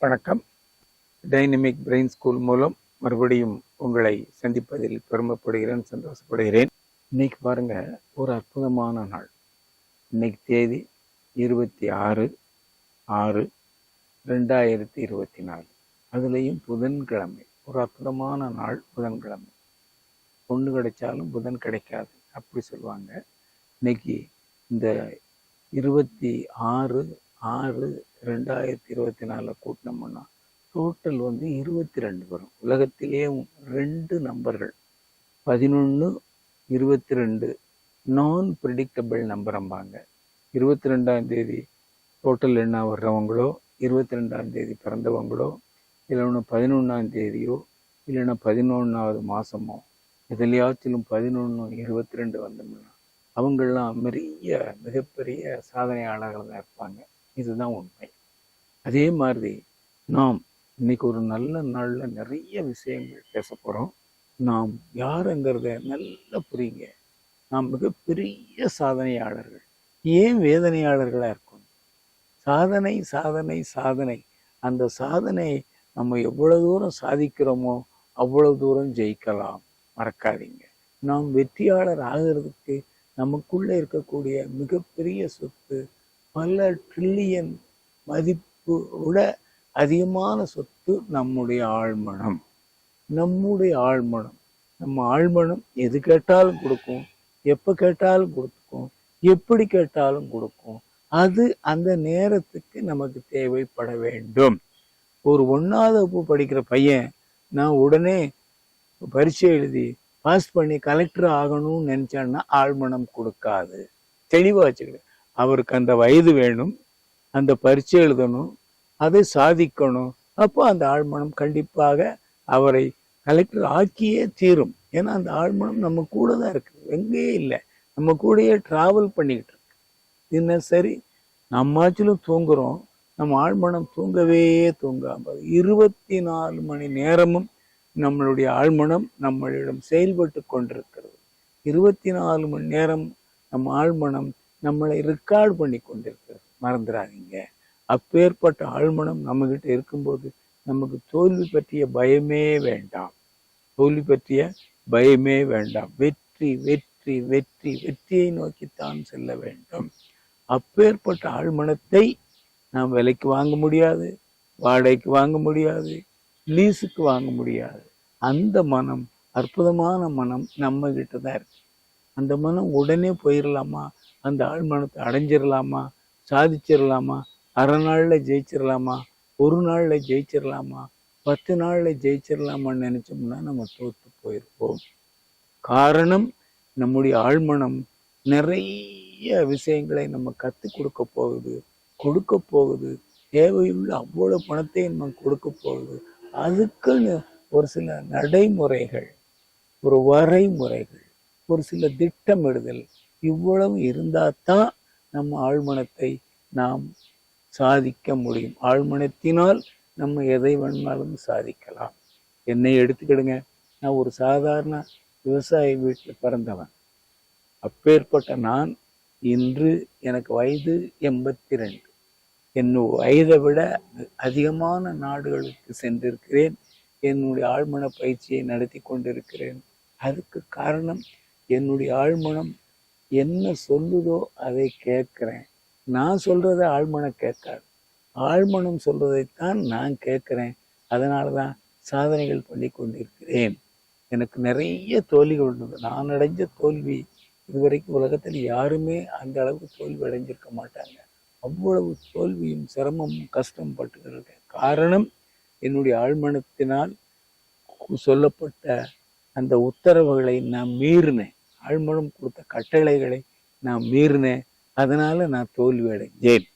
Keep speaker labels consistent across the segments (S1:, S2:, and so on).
S1: வணக்கம். Dynamic brain school மூலம் மறுபடியும் உங்களை சந்திப்பதில் பெருமைப்படுகிறேன் சந்தோஷப்படுகிறேன். இன்னைக்கு பாருங்க ஒரு அற்புதமான நாள். இன்னைக்கு தேதி இருபத்தி ஆறு ஆறு ரெண்டாயிரத்தி இருபத்தி நாலு. அதுலேயும் புதன்கிழமை ஒரு அற்புதமான நாள் புதன்கிழமை. பொண்ணு கிடைச்சாலும் புதன் கிடைக்காது அப்படி சொல்லுவாங்க. இன்னைக்கு இந்த இருபத்தி ஆறு ஆறு ரெண்டாயிரத்தி இருபத்தி நாலில் கூட்டினோம்னா டோட்டல் வந்து இருபத்தி ரெண்டு வரும். உலகத்திலேயே ரெண்டு நம்பர்கள். பதினொன்று இருபத்தி ரெண்டு நான் ப்ரிடிக்டபிள் நம்பரம்பாங்க இருபத்தி ரெண்டாம் தேதி டோட்டல் என்ன வர்றவங்களோ இருபத்தி ரெண்டாம் தேதி பிறந்தவங்களோ இல்லைன்னா பதினொன்றாம் தேதியோ இல்லைன்னா பதினொன்றாவது மாதமோ எதுலையாச்சிலும் பதினொன்று இருபத்தி ரெண்டு வந்தோம்னா அவங்களாம் பெரிய மிகப்பெரிய சாதனையாளர்கள் தான் இருப்பாங்க. இதுதான் உண்மை. அதே மாதிரி நாம் இன்னைக்கு ஒரு நல்ல நாளில் நிறைய விஷயங்கள் பேச போகிறோம் நாம் யாருங்கிறத நல்லா புரியுங்க. நாம் மிகப்பெரிய சாதனையாளர்கள். ஏன் வேதனையாளர்களாக இருக்கணும்? சாதனை சாதனை சாதனை. அந்த சாதனை நம்ம எவ்வளோ தூரம் சாதிக்கிறோமோ அவ்வளோ தூரம் ஜெயிக்கலாம். மறக்காதீங்க. நாம் வெற்றியாளர் ஆகிறதுக்கு நமக்குள்ளே இருக்கக்கூடிய மிகப்பெரிய சொத்து பல ட்ரில்லியன் மதிப்பு விட அதிகமான சொத்து நம்முடைய ஆழ்மனம். நம்முடைய ஆழ்மனம். நம்ம ஆழ்மனம் எது கேட்டாலும் கொடுக்கும். எப்போ கேட்டாலும் கொடுக்கும். எப்படி கேட்டாலும் கொடுக்கும். அது அந்த நேரத்துக்கு நமக்கு தேவைப்பட வேண்டும். ஒரு ஒன்றாவது வகுப்பு படிக்கிற பையன் நான் உடனே பரீட்சை எழுதி பாஸ் பண்ணி கலெக்டர் ஆகணும்னு நினச்சேன்னா ஆழ்மனம் கொடுக்காது. தெளிவாக வச்சுக்கிட்டேன் அவருக்கு அந்த வயது வேணும் அந்த பரீட்சை எழுதணும் அதை சாதிக்கணும். அப்போ அந்த ஆழ்மனம் கண்டிப்பாக அவரை கலெக்டர் ஆக்கியே தீரும். ஏன்னா அந்த ஆழ்மனம் நம்ம கூட தான் இருக்குது. எங்கேயே இல்லை. நம்ம கூடயே டிராவல் பண்ணிக்கிட்டு இருக்கு. என்ன சரி? நம்மாச்சிலும் தூங்குறோம். நம்ம ஆழ்மனம் தூங்கவே தூங்காமல். இருபத்தி நாலு மணி நேரமும் நம்மளுடைய ஆழ்மனம் நம்மளிடம் செயல்பட்டு கொண்டிருக்கிறது. இருபத்தி நாலு மணி நேரம் நம் ஆழ்மனம் நம்மளை ரெக்கார்டு பண்ணி கொண்டிருக்கிறது. மறந்துடாதீங்க அப்பேற்பட்ட ஆழ்மனம் நம்மகிட்ட இருக்கும்போது நமக்கு தோல்வி பற்றிய பயமே வேண்டாம். தோல்வி பற்றிய பயமே வேண்டாம். வெற்றி வெற்றி வெற்றி வெற்றியை நோக்கித்தான் செல்ல வேண்டும். அப்பேற்பட்ட ஆழ்மனத்தை நாம் விலைக்கு வாங்க முடியாது வாடகைக்கு வாங்க முடியாது லீஸுக்கு வாங்க முடியாது. அந்த மனம் அற்புதமான மனம் நம்ம கிட்ட தான் இருக்கு. அந்த மனம் உடனே போயிடலாமா அந்த ஆழ்மானத்தை அடைஞ்சிடலாமா சாதிச்சிடலாமா அரை நாளில் ஜெயிச்சிடலாமா ஒரு நாளில் ஜெயிச்சிடலாமா பத்து நாளில் ஜெயிச்சிடலாமான்னு நினச்சோம்னா நம்ம தோற்று போயிருப்போம். காரணம் நம்முடைய ஆழ்மனம் நிறைய விஷயங்களை நம்ம கற்றுக் கொடுக்க போகுது கொடுக்க போகுது. தேவையுள்ள அவ்வளோ பணத்தை நம்ம கொடுக்க போகுது. அதுக்குன்னு ஒரு சில நடைமுறைகள் ஒரு வரைமுறைகள் ஒரு சில திட்டமிடுதல் இவ்வளவு இருந்தாதான் நம் நம்ம ஆழ்மனத்தை நாம் சாதிக்க முடியும். ஆழ்மனத்தினால் நம்ம எதை வேணுமாலும் சாதிக்கலாம். என்னை எடுத்துக்கிடுங்க. நான் ஒரு சாதாரண விவசாய வீட்டில் பிறந்தவன். அப்பேற்பட்ட நான் இன்று எனக்கு வயது எண்பத்தி ரெண்டு என் வயதை விட அதிகமான நாடுகளுக்கு சென்றிருக்கிறேன். என்னுடைய ஆழ்மன பயிற்சியை நடத்தி கொண்டிருக்கிறேன். அதுக்கு காரணம் என்னுடைய ஆழ்மனம் என்ன சொல்லுதோ அதை கேட்குறேன். நான் சொல்கிறத ஆழ்மனம் கேட்காது. ஆழ்மனம் சொல்றதைத்தான் நான் கேட்குறேன். அதனால தான் சாதனைகள் பண்ணி கொண்டிருக்கிறேன். எனக்கு நிறைய தோல்விகள் உண்டு. நான் அடைஞ்ச தோல்வி இதுவரைக்கும் உலகத்தில் யாருமே அந்த அளவுக்கு தோல்வி அடைஞ்சிருக்க மாட்டாங்க. அவ்வளவு தோல்வியும் சிரமமும் கஷ்டம் பட்டுருக்கேன் காரணம் என்னுடைய ஆழ்மனத்தினால் சொல்லப்பட்ட அந்த உத்தரவுகளை நான் மீறினேன். ஆழ்மனம் கொடுத்த கட்டளைகளை நான் மீறினேன். அதனால நான் தோல்வி அடைஞ்சேன்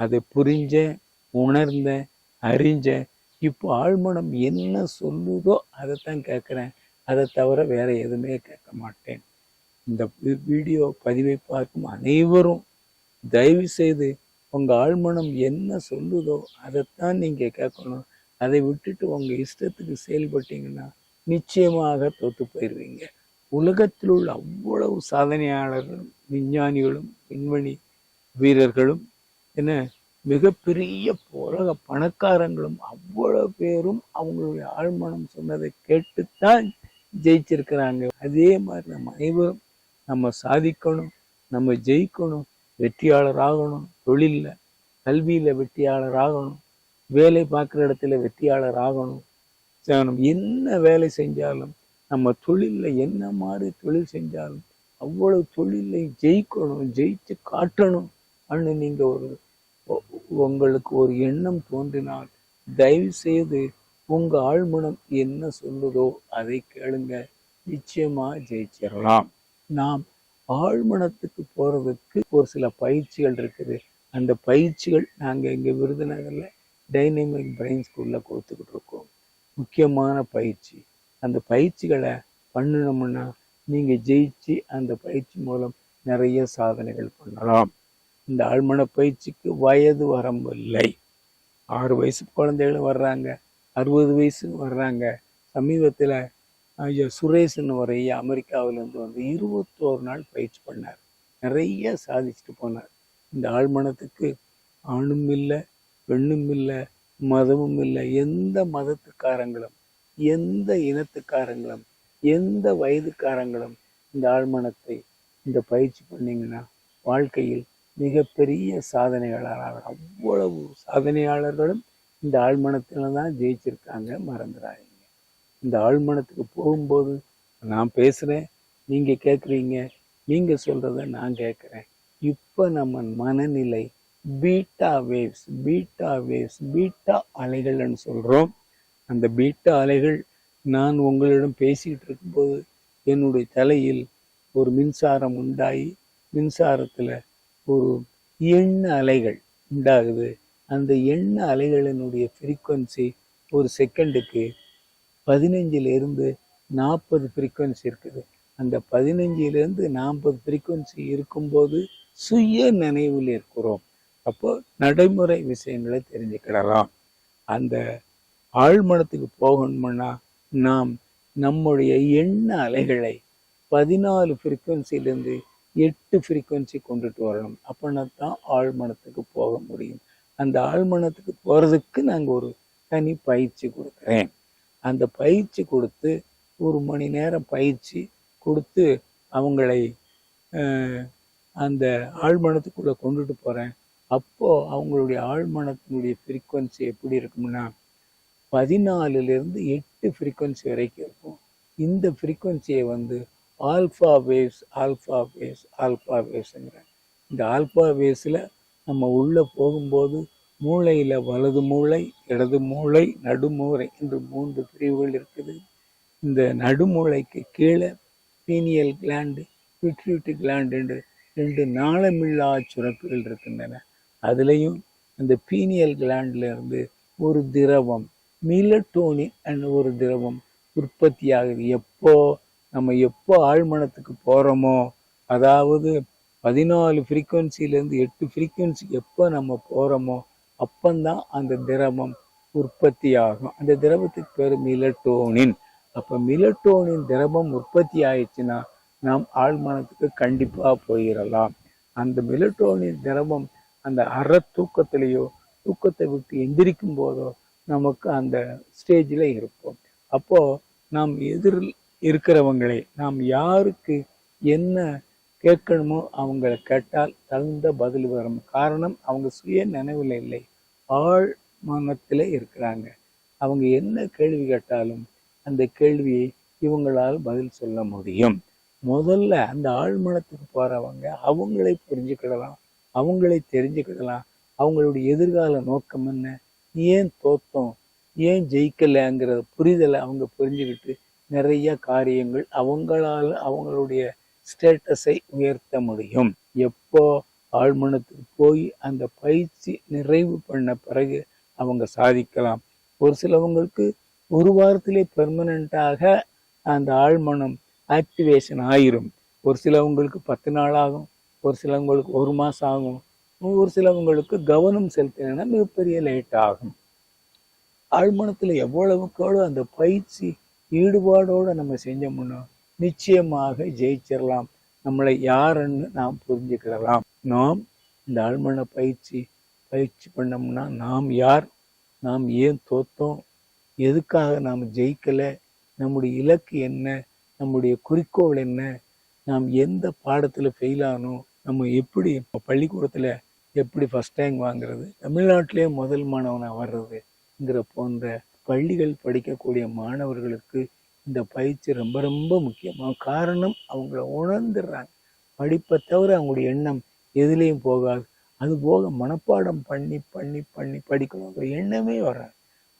S1: அதை புரிஞ்சேன் உணர்ந்தேன் அறிஞ்சேன் இப்போ ஆழ்மனம் என்ன சொல்லுதோ அதைத்தான் கேட்குறேன். அதை தவிர வேற எதுவுமே கேட்க மாட்டேன். இந்த வீடியோ பதிவை பார்க்கும் அனைவரும் தயவு செய்து உங்கள் ஆழ்மனம் என்ன சொல்லுதோ அதைத்தான் நீங்கள் கேட்கணும். அதை விட்டுட்டு உங்கள் இஷ்டத்துக்கு செயல்பட்டீங்கன்னா நிச்சயமாக தொத்து போயிடுவீங்க உலகத்தில் உள்ள அவ்வளவு சாதனையாளர்களும் விஞ்ஞானிகளும் விண்வெளி வீரர்களும் என்ன மிகப்பெரிய உலக பணக்காரங்களும் அவ்வளவு பேரும் அவங்களுடைய ஆழ்மனம் சொன்னதை கேட்டுத்தான் ஜெயிச்சிருக்கிறாங்க. அதே மாதிரி நம்ம அனைவரும் நம்ம சாதிக்கணும் நம்ம ஜெயிக்கணும் வெற்றியாளர் ஆகணும் தொழில்ல கல்வியில வெற்றியாளர் ஆகணும் வேலை பார்க்குற இடத்துல வெற்றியாளர் ஆகணும் என்ன வேலை செஞ்சாலும் நம்ம தொழிலில் என்ன மாதிரி தொழில் செஞ்சாலும் அவ்வளவு தொழிலை ஜெயிக்கணும் ஜெயிச்சு காட்டணும் அன்னு நீங்க ஒரு உங்களுக்கு ஒரு எண்ணம் தோன்றினால் தயவு செய்து உங்க ஆழ்மனம் என்ன சொல்லுதோ அதை கேளுங்க. நிச்சயமா ஜெயிச்சிடலாம் நாம் ஆழ்மனத்துக்கு போறதுக்கு ஒரு சில பயிற்சிகள் இருக்குது. அந்த பயிற்சிகள் நாங்க இங்க விருதுநகர்ல டைனமிக் பிரெயின் ஸ்கூலில் கொடுத்துக்கிட்டு இருக்கோம். முக்கியமான பயிற்சி. அந்த பயிற்சிகளை பண்ணணும்னா நீங்க ஜெயிச்சு அந்த பயிற்சி மூலம் நிறைய சாதனைகள் பண்ணலாம். இந்த ஆழ்மன பயிற்சிக்கு வயது வரம்பு இல்லை. ஆறு வயசு குழந்தைகளும் வர்றாங்க. அறுபது வயசு வர்றாங்க. சமீபத்தில் ஐயா சுரேஷ்னு ஒரு ஐயா அமெரிக்காவிலேருந்து வந்து இருபத்தோரு நாள் பயிற்சி பண்ணார். நிறைய சாதிச்சுட்டு போனார். இந்த ஆழ்மனத்துக்கு ஆணும் இல்லை பெண்ணும் இல்லை மதமும் இல்லை எந்த மதத்துக்காரங்களும் எந்த இனத்துக்காரங்களும் எந்த வயதுக்காரங்களும் இந்த ஆழ்மனத்தை இந்த பயிற்சி பண்ணீங்கன்னா வாழ்க்கையில் மிகப்பெரிய சாதனையாளர் அவ்வளவு சாதனையாளர்களும் இந்த ஆழ்மனத்தில் தான் ஜெயிச்சிருக்காங்க. மறந்துடாதீங்க. இந்த ஆழ்மனத்துக்கு போகும்போது நான் பேசுகிறேன் நீங்கள் கேட்குறீங்க நீங்கள் சொல்கிறத நான் கேட்குறேன் இப்போ நம்ம மனநிலை beta waves beta waves beta அலைகள்னு சொல்கிறோம் அந்த பீட்ட அலைகள் நான் உங்களிடம் பேசிக்கிட்டு இருக்கும்போது என்னுடைய தலையில் ஒரு மின்சாரம் உண்டாகி மின்சாரத்தில் ஒரு எண்ண அலைகள் உண்டாகுது. அந்த எண்ண அலைகளினுடைய ஃப்ரீக்குவன்சி ஒரு செகண்டுக்கு பதினஞ்சிலிருந்து நாற்பது ஃப்ரீக்குவன்சி இருக்குது. அந்த பதினஞ்சிலிருந்து நாற்பது ஃப்ரீக்குவன்சி இருக்கும்போது சுய நினைவில் இருக்கிறோம். அப்போ நடைமுறை விஷயங்களை தெரிஞ்சுக்கிடலாம். அந்த ஆழ்மனத்துக்கு போகணும்னா நாம் நம்முடைய எண்ண அலைகளை பதினாலு ஃப்ரீக்குவன்சிலேருந்து எட்டு ஃப்ரீக்குவன்சி கொண்டுட்டு வரணும். அப்படின்னா தான் ஆழ்மனத்துக்கு போக முடியும். அந்த ஆழ்மனத்துக்கு போகிறதுக்கு நாங்கள் ஒரு தனி பயிற்சி கொடுக்குறேன். அந்த பயிற்சி கொடுத்து ஒரு மணி நேரம் பயிற்சி கொடுத்து அவங்களை அந்த ஆழ்மனத்துக்குள்ளே கொண்டுட்டு போகிறேன் அப்போது அவங்களுடைய ஆழ்மனத்தினுடைய ஃப்ரீக்குவன்சி எப்படி இருக்கும்னா பதினாலுலேருந்து எட்டு ஃப்ரீக்குவன்சி வரைக்கும் இருக்கும். இந்த ஃப்ரீக்குவன்சியை வந்து alpha waves alpha waves alpha வேவ்ஸுங்கிறேன் இந்த ஆல்ஃபா வேவ்ஸில் நம்ம உள்ளே போகும்போது மூளையில் வலது மூளை இடது மூளை நடுமூளை என்று மூன்று பிரிவுகள் இருக்குது. இந்த நடுமூளைக்கு கீழே பீனியல் கிளாண்டு பிட்ரியூட்டி கிளாண்டு என்று ரெண்டு நாளமில்லா சுரப்புகள் இருக்கின்றன. அதுலேயும் அந்த பீனியல் கிளாண்டில் இருந்து ஒரு திரவம் மிலட்டோனின் என்ற ஒரு திரவம் உற்பத்தி ஆகுது எப்போ நம்ம எப்போ ஆழ்மனத்துக்கு போகிறோமோ அதாவது பதினாலு ஃப்ரீக்குவன்சிலேருந்து எட்டு ஃப்ரீக்குவன்சி எப்போ நம்ம போகிறோமோ அப்பந்தான் அந்த திரவம் உற்பத்தி ஆகும் அந்த திரவத்துக்கு பேர் மிலட்டோனின். அப்போ மிலட்டோனின் திரவம் உற்பத்தி ஆயிடுச்சுன்னா நாம் ஆழ்மனத்துக்கு கண்டிப்பாக போயிடலாம் அந்த மிலட்டோனின் திரவம் அந்த அற தூக்கத்திலேயோ தூக்கத்தை விட்டு எந்திரிக்கும் போதோ நமக்கு அந்த ஸ்டேஜில் இருப்போம். அப்போது நாம் எதிரில் இருக்கிறவங்களை நாம் யாருக்கு என்ன கேட்கணுமோ அவங்கள கேட்டால் தகுந்த பதில் வரும். காரணம் அவங்க சுய நினைவில் இல்லை. ஆழ் மனத்தில் இருக்கிறாங்க. அவங்க என்ன கேள்வி கேட்டாலும் அந்த கேள்வியை இவங்களால் பதில் சொல்ல முடியும். முதல்ல அந்த ஆழ்மனத்துக்கு போகிறவங்க அவங்களை புரிஞ்சுக்கிடலாம். அவங்களை தெரிஞ்சுக்கிடலாம். அவங்களுடைய எதிர்கால நோக்கம் என்ன? ஏன் தோத்தோம்? ஏன் ஜெயிக்கலைங்கிற புரிதலை அவங்க புரிஞ்சுக்கிட்டு நிறைய காரியங்கள் அவங்களால அவங்களுடைய ஸ்டேட்டஸை உயர்த்த முடியும். எப்போ ஆழ்மனத்துக்கு போய் அந்த பயிற்சி நிறைவு பண்ண பிறகு அவங்க சாதிக்கலாம். ஒரு சிலவங்களுக்கு ஒரு வாரத்திலே பெர்மனண்ட்டாக அந்த ஆழ்மனம் ஆக்டிவேஷன் ஆயிரும். ஒரு சிலவங்களுக்கு பத்து நாள் ஆகும். ஒரு சிலவங்களுக்கு ஒரு மாதம் ஆகும். ஒரு சிலவங்களுக்கு கவனம் செலுத்தினா மிகப்பெரிய லேட் ஆகும். ஆழ்மனத்தில் எவ்வளவுக்கு அந்த பயிற்சி ஈடுபாடோடு நம்ம செஞ்சோம்னா நிச்சயமாக ஜெயிச்சிடலாம் நம்மளை யாருன்னு நாம் புரிஞ்சுக்கிடலாம். நாம் இந்த ஆழ்மன பயிற்சி பயிற்சி பண்ணோம்னா நாம் யார் நாம் ஏன் தோத்தோம் எதுக்காக நாம் ஜெயிக்கலை நம்முடைய இலக்கு என்ன நம்முடைய குறிக்கோள் என்ன நாம் எந்த பாடத்தில் ஃபெயில் ஆகணும் நம்ம எப்படி பள்ளிக்கூடத்தில் எப்படி ஃபஸ்ட் ரேங்க் வாங்குறது? தமிழ்நாட்டிலே முதல் மாணவனாக வர்றதுங்கிற போன்ற பள்ளிகள் படிக்கக்கூடிய மாணவர்களுக்கு இந்த பயிற்சி ரொம்ப ரொம்ப முக்கியமாக காரணம் அவங்கள உணர்ந்துடுறாங்க. படிப்பை தவிர அவங்களுடைய எண்ணம் எதுலேயும் போகாது. அது போக மனப்பாடம் பண்ணி பண்ணி பண்ணி படிக்கணுங்கிற எண்ணமே வராது.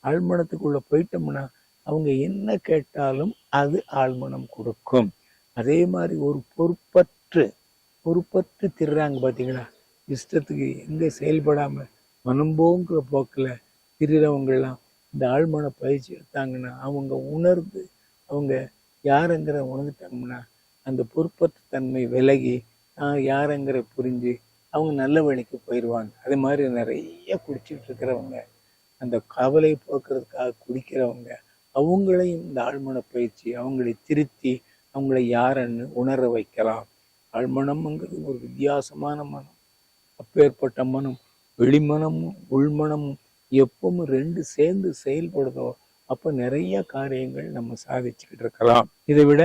S1: ஆழ்மனத்துக்குள்ளே போயிட்டோம்னா அவங்க என்ன கேட்டாலும் அது ஆழ்மனம் கொடுக்கும். அதே மாதிரி ஒரு பொறுப்பற்று பொறுப்பற்று திருறாங்க பார்த்தீங்களா இஷ்டத்துக்கு எங்கே செயல்படாமல் மனம்போங்கிற போக்கில் திரிறவங்கெல்லாம் இந்த ஆழ்மான பயிற்சி எடுத்தாங்கன்னா அவங்க உணர்ந்து அவங்க யாருங்கிற உணர்ந்துட்டாங்கன்னா அந்த பொறுப்பற்ற தன்மை விலகி நான் யாருங்கிற புரிஞ்சு அவங்க நல்ல வழிக்கு போயிடுவாங்க அதே மாதிரி நிறைய குடிச்சிட்டு இருக்கிறவங்க அந்த கவலை போக்குறதுக்காக குடிக்கிறவங்க அவங்களையும் இந்த ஆழ்மன பயிற்சி அவங்களை திருத்தி அவங்களை யாருன்னு உணர வைக்கலாம். ஆழ்மனம்ங்கிறது ஒரு வித்தியாசமான மனம். அப்பேற்பட்ட மனம் வெளிமனமும் உள்மனமும் எப்பவும் ரெண்டு சேர்ந்து செயல்படுதோ அப்போ நிறைய காரியங்கள் நம்ம சாதிச்சுக்கிட்டு இருக்கலாம். இதை விட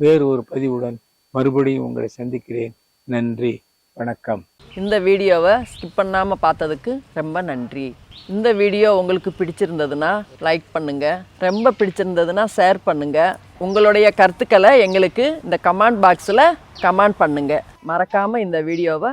S1: வேறு ஒரு பதிவுடன் மறுபடியும் உங்களை சந்திக்கிறேன். நன்றி வணக்கம்.
S2: இந்த வீடியோவை ஸ்கிப் பண்ணாமல் பார்த்ததுக்கு ரொம்ப நன்றி. இந்த வீடியோ உங்களுக்கு பிடிச்சிருந்ததுன்னா லைக் பண்ணுங்கள் ரொம்ப பிடிச்சிருந்ததுன்னா ஷேர் பண்ணுங்கள் உங்களுடைய கருத்துக்களை எங்களுக்கு இந்த கமெண்ட் பாக்ஸில் கமெண்ட் பண்ணுங்கள் மறக்காமல் இந்த வீடியோவை